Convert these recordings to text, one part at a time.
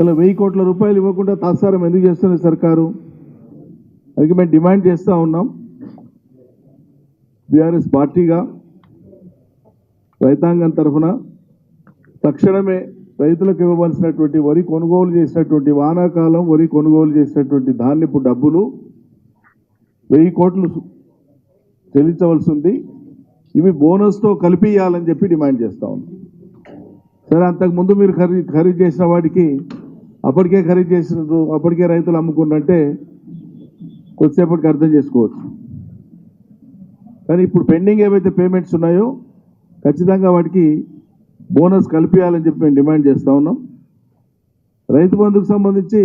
ఇలా వెయ్యి కోట్ల రూపాయలు ఇవ్వకుండా తాత్సారం ఎందుకు చేస్తుంది సర్కారు? అందుకే మేము డిమాండ్ చేస్తూ ఉన్నాం. బీఆర్ఎస్ పార్టీగా రైతాంగం తరఫున తక్షణమే రైతులకు ఇవ్వవలసినటువంటి వరి కొనుగోలు చేసినటువంటి వానాకాలం వరి కొనుగోలు చేసినటువంటి ధాన్యపు డబ్బులు వెయ్యి కోట్లు చెల్లించవలసి ఉంది ఇవి బోనస్తో కలిపి ఇవ్వాలని చెప్పి డిమాండ్ చేస్తా ఉన్నాం. సరే అంతకుముందు మీరు ఖరీ ఖరీదు చేసిన వాటికి అప్పటికే ఖరీదు చేసినారు అప్పటికే రైతులు అమ్ముకున్నంటే కొద్దిసేపటికి అర్థం చేసుకోవచ్చు. కానీ ఇప్పుడు పెండింగ్ ఏవైతే పేమెంట్స్ ఉన్నాయో ఖచ్చితంగా వాటికి బోనస్ కల్పించాలని చెప్పి మేము డిమాండ్ చేస్తూ ఉన్నాం. రైతు బంధుకు సంబంధించి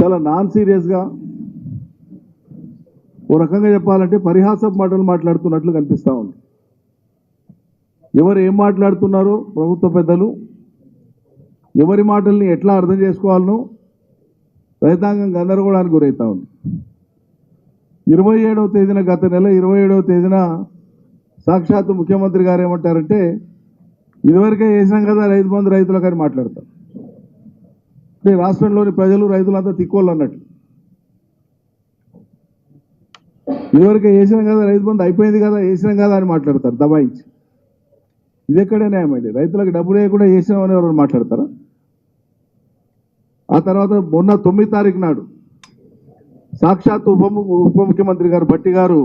చాలా నాన్ సీరియస్గా ఓ రకంగా చెప్పాలంటే పరిహాసపు మాటలు మాట్లాడుతున్నట్లు కనిపిస్తూ ఉంది. ఎవరు ఏం మాట్లాడుతున్నారో ప్రభుత్వ పెద్దలు ఎవరి మాటల్ని ఎట్లా అర్థం చేసుకోవాలనో రైతాంగం గందరగోళానికి గురవుతా ఉంది. ఇరవై ఏడవ తేదీన గత నెల ఇరవై ఏడవ తేదీన సాక్షాత్తు ముఖ్యమంత్రి గారు ఏమంటారంటే ఇదివరకే వేసినాం కదా రైతు బంధు రైతులకు కానీ మాట్లాడతారు. అంటే రాష్ట్రంలోని ప్రజలు రైతులంతా తిక్కోళ్ళు అన్నట్టు. ఇదివరకే వేసినాం కదా రైతు బంధు అయిపోయింది కదా వేసినాం కదా అని మాట్లాడతారు దబాయించి. ఇది ఎక్కడే న్యాయమండి రైతులకు డబ్బులు వేయకుండా వేసినామని ఎవరు మాట్లాడతారా? ఆ తర్వాత మొన్న తొమ్మిది తారీఖు నాడు సాక్షాత్ ఉప ఉప ముఖ్యమంత్రి గారు భట్టి గారు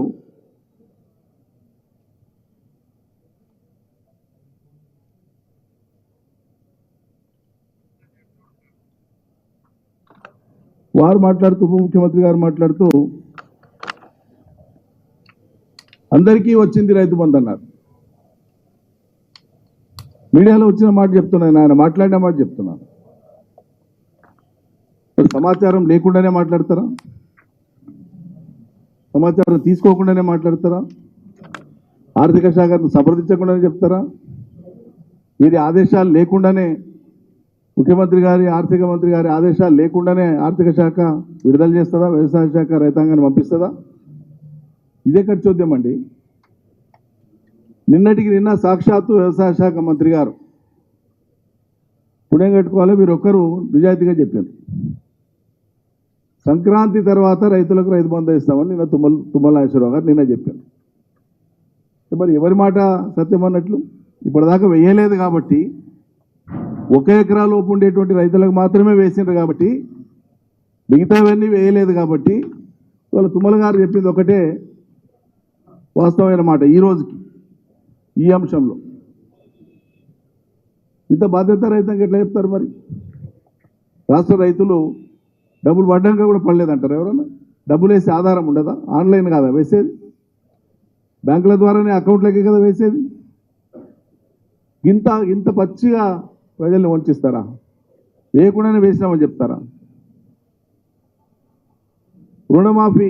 వారు మాట్లాడుతూ ఉప ముఖ్యమంత్రి గారు మాట్లాడుతూ అందరికీ వచ్చింది రైతు బంధు అన్నారు. మీడియాలో వచ్చిన మాట చెప్తున్నాను ఆయన మాట్లాడిన మాట చెప్తున్నాను. సమాచారం లేకుండానే మాట్లాడతారా? సమాచారం తీసుకోకుండానే మాట్లాడతారా? ఆర్థిక శాఖను సంప్రదించకుండానే చెప్తారా? వీరి ఆదేశాలు లేకుండానే ముఖ్యమంత్రి గారి ఆర్థిక మంత్రి గారి ఆదేశాలు లేకుండానే ఆర్థిక శాఖ విడుదల చేస్తుందా? వ్యవసాయ శాఖ రైతాంగాన్ని పంపిస్తుందా? ఇదే ఖర్చు అండి. నిన్నటికి నిన్న సాక్షాత్తు వ్యవసాయ శాఖ మంత్రి గారు పుణ్యం కట్టుకోవాలి మీరు ఒక్కరు నిజాయితీగా చెప్పారు. సంక్రాంతి తర్వాత రైతులకు రైతు బంధు ఇస్తామని నిన్న తుమ్మల తుమ్మల నాగేశ్వరరావు గారు నిన్న చెప్పారు. మరి ఎవరి మాట సత్యం అన్నట్లు? ఇప్పటిదాకా వేయలేదు కాబట్టి ఒక ఎకరా లోపు ఉండేటువంటి రైతులకు మాత్రమే వేసిండ్రు కాబట్టి మిగతావన్నీ వేయలేదు కాబట్టి వాళ్ళ తుమ్మల గారు చెప్పింది ఒకటే వాస్తవమైన మాట ఈ రోజుకి ఈ అంశంలో. ఇంత బాధ్యత రైతాంగం ఎట్లా చెప్తారు మరి? రాష్ట్ర రైతులు డబ్బులు పడ్డాక కూడా పడలేదంటారు ఎవరన్నా? డబ్బులు వేసే ఆధారం ఉండదా? ఆన్లైన్ కాదా వేసేది? బ్యాంకుల ద్వారానే అకౌంట్లోకి కదా వేసేది? ఇంత ఇంత పచ్చిగా ప్రజల్ని వంచిస్తారా? వేయకుండానే వేసినామని చెప్తారా? రుణమాఫీ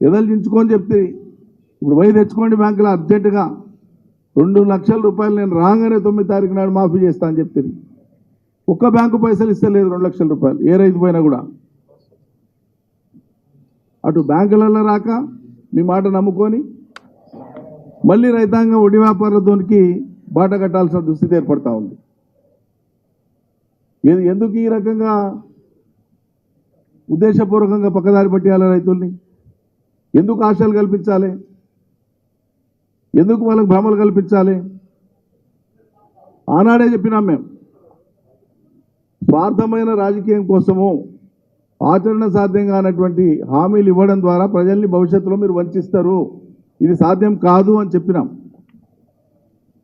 ఎదలించుకొని చెప్తే ఇప్పుడు పోయి తెచ్చుకోండి బ్యాంకులో అర్జెంటుగా. రెండు లక్షల రూపాయలు నేను రాగానే తొమ్మిది తారీఖు నాడు మాఫీ చేస్తా అని చెప్తుంది ఒక్క బ్యాంకు పైసలు ఇస్తలేదు రెండు లక్షల రూపాయలు. ఏ రైతు పోయినా కూడా. అటు బ్యాంకులలో రాక మీ మాట నమ్ముకొని మళ్ళీ రైతాంగం వడి వ్యాపారులతోనికి బాట కట్టాల్సిన దుస్థితి ఏర్పడతా ఉంది. ఎందుకు ఈ రకంగా ఉద్దేశపూర్వకంగా పక్కదారి పట్టేయాలి రైతుల్ని? ఎందుకు ఆశలు కల్పించాలి? ఎందుకు వాళ్ళకి భ్రమలు కల్పించాలి? ఆనాడే చెప్పినాం మేము. స్వార్థమైన రాజకీయం కోసము ఆచరణ సాధ్యం కానటువంటి హామీలు ఇవ్వడం ద్వారా ప్రజల్ని భవిష్యత్తులో మీరు వంచిస్తారు. ఇది సాధ్యం కాదు అని చెప్పినాం.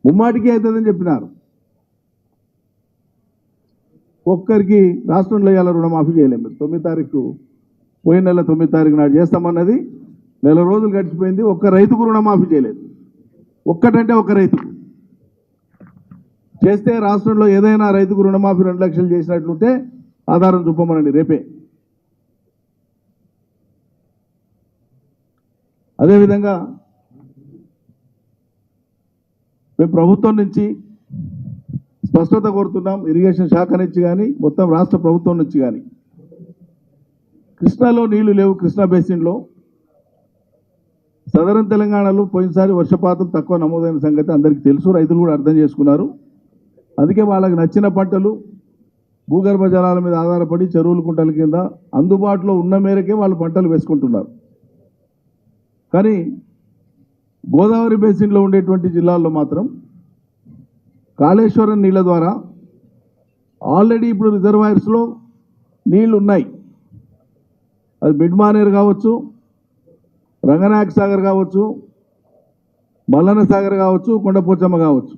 ముమ్మాటికి అవుతుందని చెప్పినారు. ఒక్కరికి రాష్ట్రంలో ఇవాళ రుణమాఫీ చేయలేము మీరు. తొమ్మిది తారీఖు పోయిన నెల తొమ్మిది తారీఖు నాడు చేస్తామన్నది నెల రోజులు గడిచిపోయింది. ఒక్క రైతుకు రుణమాఫీ చేయలేదు. ఒక్కటంటే ఒక రైతు చేస్తే రాష్ట్రంలో ఏదైనా రైతుకు రుణమాఫీ రెండు లక్షలు చేసినట్లుంటే ఆధారం చూపమనండి రేపే. అదేవిధంగా మేము ప్రభుత్వం నుంచి స్పష్టత కోరుతున్నాం ఇరిగేషన్ శాఖ నుంచి కానీ మొత్తం రాష్ట్ర ప్రభుత్వం నుంచి కానీ కృష్ణాలో నీళ్ళు లేవు కృష్ణా బేసిన్లో. సదరన్ తెలంగాణలో పోయినసారి వర్షపాతం తక్కువ నమోదైన సంగతి అందరికీ తెలుసు రైతులు కూడా అర్థం చేసుకున్నారు. అందుకే వాళ్ళకి నచ్చిన పంటలు భూగర్భ జలాల మీద ఆధారపడి చెరువులు కుంటల కింద అందుబాటులో ఉన్న మేరకే వాళ్ళు పంటలు వేసుకుంటున్నారు. కానీ గోదావరి బేసిన్లో ఉండేటువంటి జిల్లాల్లో మాత్రం కాళేశ్వరం నీళ్ళ ద్వారా ఆల్రెడీ ఇప్పుడు రిజర్వాయర్స్లో నీళ్ళు ఉన్నాయి అది మిడ్ మానేర్ కావచ్చు రంగనాయక సాగర్ కావచ్చు మల్లన్న సాగర్ కావచ్చు కొండపోచమ్మ కావచ్చు.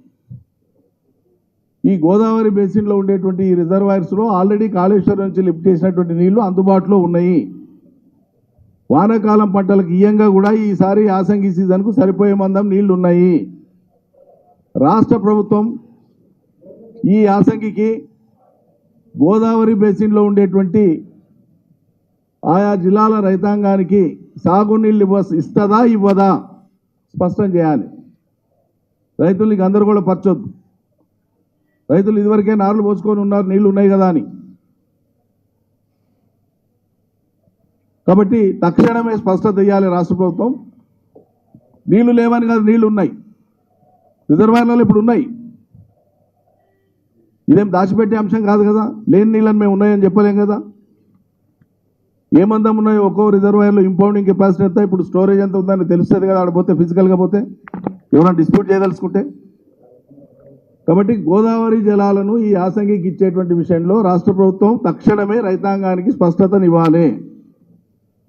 ఈ గోదావరి బేసిన్లో ఉండేటువంటి ఈ రిజర్వాయర్స్లో ఆల్రెడీ కాళేశ్వరం నుంచి లిఫ్ట్ చేసినటువంటి నీళ్ళు అందుబాటులో ఉన్నాయి. వానాకాలం పంటలకు ఇయ్యంగా కూడా ఈసారి యాసంగి సీజన్కు సరిపోయే మందం నీళ్ళు ఉన్నాయి రాష్ట్ర ప్రభుత్వం ఈ యాసంగికి గోదావరి బేసిన్లో ఉండేటువంటి ఆయా జిల్లాల రైతాంగానికి సాగునీళ్ళు ఇవ్వ ఇస్తుందా ఇవ్వదా? స్పష్టం చేయాలి. రైతులకి అందరూ కూడా పరచొద్దు రైతులు ఇదివరకే నార్లు పోసుకొని ఉన్నారు నీళ్ళు ఉన్నాయి కదా అని. కాబట్టి తక్షణమే స్పష్టత ఇవ్వాలి రాష్ట్ర ప్రభుత్వం. నీళ్ళు లేవని కాదు నీళ్ళు ఉన్నాయి. రిజర్వాయర్లలో ఇప్పుడు ఉన్నాయి. ఇదేం దాచిపెట్టే అంశం కాదు కదా? లేని నీళ్ళని మేము ఉన్నాయని చెప్పలేం కదా? ఏ మందం ఉన్నాయో ఒక్కో రిజర్వాయర్లో ఇంపౌండింగ్ కెపాసిటీ ఎంత? ఇప్పుడు స్టోరేజ్ ఎంత ఉందని తెలుస్తుంది కదా ఆడ పోతే ఫిజికల్గా పోతే? ఎవరైనా డిస్ప్యూట్ చేయదలుచుకుంటే? కాబట్టి గోదావరి జలాలను ఈ యాసంగికి ఇచ్చేటువంటి విషయంలో రాష్ట్ర ప్రభుత్వం తక్షణమే రైతాంగానికి స్పష్టతనివ్వాలి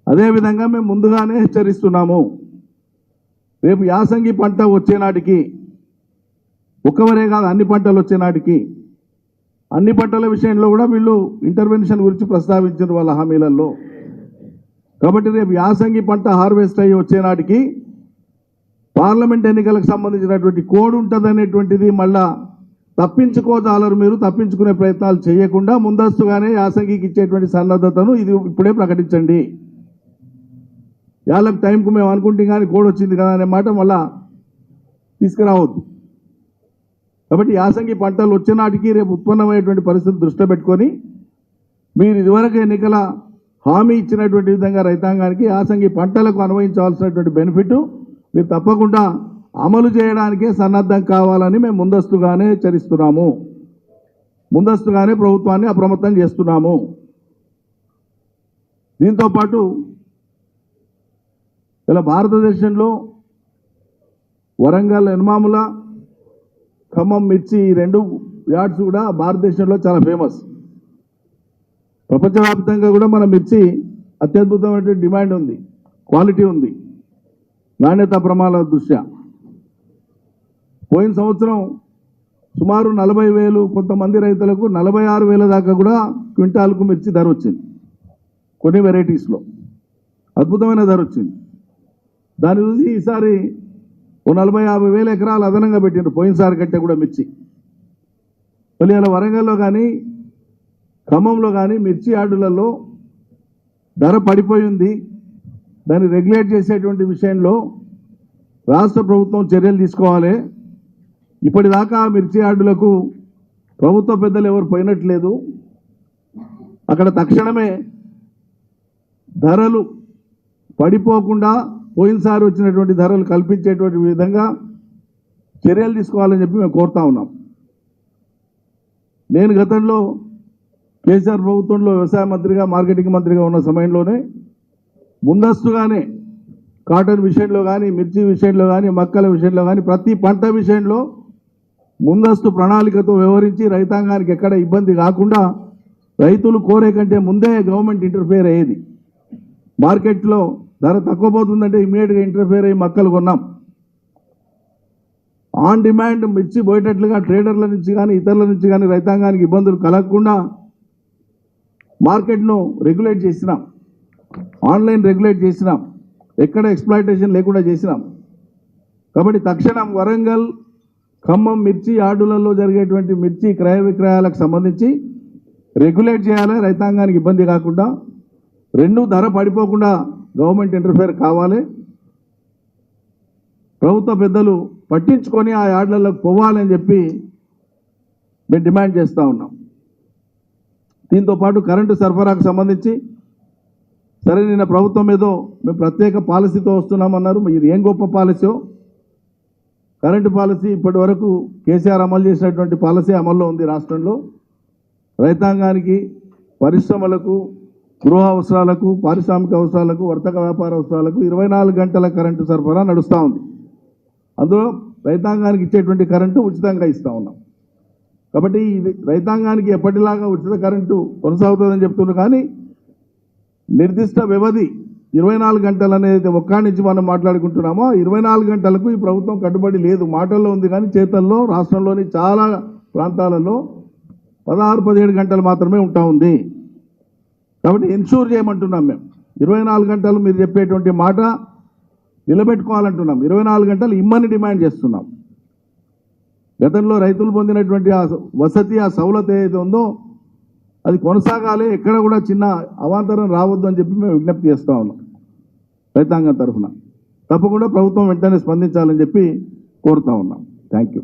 అదేవిధంగా మేము ముందుగానే హెచ్చరిస్తున్నాము. రేపు యాసంగి పంట వచ్చేనాటికి ఒక్కవరే కాదు అన్ని పంటలు వచ్చేనాటికి అన్ని పంటల విషయంలో కూడా వీళ్ళు ఇంటర్వెన్షన్ గురించి ప్రస్తావించారు వాళ్ళ హామీలలో. కాబట్టి రేపు యాసంగి పంట హార్వెస్ట్ అయ్యి వచ్చేనాటికి పార్లమెంట్ ఎన్నికలకు సంబంధించినటువంటి కోడ్ ఉంటుందనేటువంటిది మళ్ళా తప్పించుకోజాలరు మీరు తప్పించుకునే ప్రయత్నాలు చేయకుండా ముందస్తుగానే యాసంగికి ఇచ్చేటువంటి సన్నద్ధతను ఇది ఇప్పుడే ప్రకటించండి. వాళ్ళకి టైంకు మేము అనుకుంటే కానీ కోడ్ వచ్చింది కదా అనే మాట మళ్ళా తీసుకురావద్దు. కాబట్టి యాసంగి పంటలు వచ్చే నాటికి రేపు ఉత్పన్నమయ్యేటువంటి పరిస్థితి దృష్టిలో పెట్టుకొని మీరు ఇదివరకు ఎన్నికల హామీ ఇచ్చినటువంటి విధంగా రైతాంగానికి యాసంగి పంటలకు అనుభవించవలసినటువంటి బెనిఫిట్ మీరు తప్పకుండా అమలు చేయడానికే సన్నద్ధం కావాలని మేము ముందస్తుగానే హెచ్చరిస్తున్నాము. ముందస్తుగానే ప్రభుత్వాన్ని అప్రమత్తం చేస్తున్నాము. దీంతో పాటు ఇలా భారతదేశంలో వరంగల్ ఎన్మాముల ఖమ్మం మిర్చి ఈ రెండు యార్డ్స్ కూడా భారతదేశంలో చాలా ఫేమస్. ప్రపంచవ్యాప్తంగా కూడా మన మిర్చి అత్యద్భుతమైనటువంటి డిమాండ్ ఉంది క్వాలిటీ ఉంది. నాణ్యత ప్రమాణాల దృష్ట్యా. పోయిన సంవత్సరం సుమారు నలభై వేలు కొంతమంది రైతులకు నలభై ఆరు వేల దాకా కూడా క్వింటాల్కు మిర్చి ధర వచ్చింది. కొన్ని వెరైటీస్లో. అద్భుతమైన ధర వచ్చింది. దాని చూసి ఈసారి ఓ నలభై యాభై వేల ఎకరాలు అదనంగా పెట్టిండ్రు. పోయినసారి కంటే కూడా మిర్చి. మళ్ళీ అలా వరంగల్లో కానీ ఖమ్మంలో కానీ మిర్చి యార్డులలో ధర పడిపోయింది. దాన్ని రెగ్యులేట్ చేసేటువంటి విషయంలో రాష్ట్ర ప్రభుత్వం చర్యలు తీసుకోవాలి. ఇప్పటిదాకా మిర్చి యార్డులకు ప్రభుత్వ పెద్దలు ఎవరు పోయినట్లేదు. అక్కడ తక్షణమే ధరలు పడిపోకుండా పోయినసారి వచ్చినటువంటి ధరలు కల్పించేటువంటి విధంగా చర్యలు తీసుకోవాలని చెప్పి మేము కోరుతా ఉన్నాం. నేను గతంలో కేసీఆర్ ప్రభుత్వంలో వ్యవసాయ మంత్రిగా మార్కెటింగ్ మంత్రిగా ఉన్న సమయంలోనే ముందస్తుగానే కాటన్ విషయంలో కానీ మిర్చి విషయంలో కానీ మక్కల విషయంలో కానీ ప్రతి పంట విషయంలో ముందస్తు ప్రణాళికతో వ్యవహరించి రైతాంగానికి ఎక్కడ ఇబ్బంది కాకుండా రైతులు కోరే కంటే ముందే గవర్నమెంట్ ఇంటర్ఫేర్ అయ్యేది. మార్కెట్లో ధర తక్కువ పోతుందంటే ఇమీడియట్గా ఇంటర్ఫేర్ అయ్యి మక్కలు కొన్నాం. ఆన్ డిమాండ్ మిర్చి పోయేటట్లుగా ట్రేడర్ల నుంచి కానీ ఇతరుల నుంచి కానీ రైతాంగానికి ఇబ్బందులు కలగకుండా మార్కెట్ను రెగ్యులేట్ చేసినాం. ఆన్లైన్ రెగ్యులేట్ చేసినాం. ఎక్కడ ఎక్స్ప్లాయిటేషన్ లేకుండా చేసినాం. కాబట్టి తక్షణం వరంగల్ ఖమ్మం మిర్చి యార్డులలో జరిగేటువంటి మిర్చి క్రయ విక్రయాలకు సంబంధించి రెగ్యులేట్ చేయాలి. రైతాంగానికి ఇబ్బంది కాకుండా రెండు ధర పడిపోకుండా గవర్నమెంట్ ఇంటర్ఫేర్ కావాలి. ప్రభుత్వ పెద్దలు పట్టించుకొని ఆ యార్డులలోకి పోవాలని చెప్పి మేము డిమాండ్ చేస్తూ ఉన్నాం. దీంతో పాటు కరెంటు సరఫరాకు సంబంధించి సరే నిన్న ప్రభుత్వం ఏదో మేము ప్రత్యేక పాలసీతో వస్తున్నామన్నారు. ఇది ఏం గొప్ప పాలసీయో కరెంటు పాలసీ ఇప్పటి వరకు కేసీఆర్ అమలు చేసినటువంటి పాలసీ అమల్లో ఉంది రాష్ట్రంలో. రైతాంగానికి పరిశ్రమలకు గృహ అవసరాలకు పారిశ్రామిక అవసరాలకు వర్తక వ్యాపార అవసరాలకు ఇరవై నాలుగు గంటల కరెంటు సరఫరా నడుస్తూ ఉంది. అందులో రైతాంగానికి ఇచ్చేటువంటి కరెంటు ఉచితంగా ఇస్తూ ఉన్నాం. కాబట్టి ఇది రైతాంగానికి ఎప్పటిలాగా ఉచిత కరెంటు కొనసాగుతుందని చెప్తున్నారు. కానీ నిర్దిష్ట వ్యవధి ఇరవై నాలుగు గంటలు అనేది ఒక్క నుంచి మనం మాట్లాడుకుంటున్నామో ఇరవై నాలుగు గంటలకు ఈ ప్రభుత్వం కట్టుబడి లేదు. మాటల్లో ఉంది కానీ చేతల్లో రాష్ట్రంలోని చాలా ప్రాంతాలలో పదహారు పదిహేడు గంటలు మాత్రమే ఉంటా ఉంది. కాబట్టి ఎన్షూర్ చేయమంటున్నాం మేము. ఇరవై నాలుగు గంటలు మీరు చెప్పేటువంటి మాట నిలబెట్టుకోవాలంటున్నాం. ఇరవై నాలుగు గంటలు ఇమ్మని డిమాండ్ చేస్తున్నాం. గతంలో రైతులు పొందినటువంటి ఆ వసతి ఆ సౌలత ఏదైతే ఉందో అది కొనసాగాలి ఎక్కడ కూడా చిన్న అవాంతరం రావద్దు అని చెప్పి మేము విజ్ఞప్తి చేస్తూ ఉన్నాం రైతాంగం తరఫున. తప్పకుండా ప్రభుత్వం వెంటనే స్పందించాలని చెప్పి కోరుతా ఉన్నాం. Thank you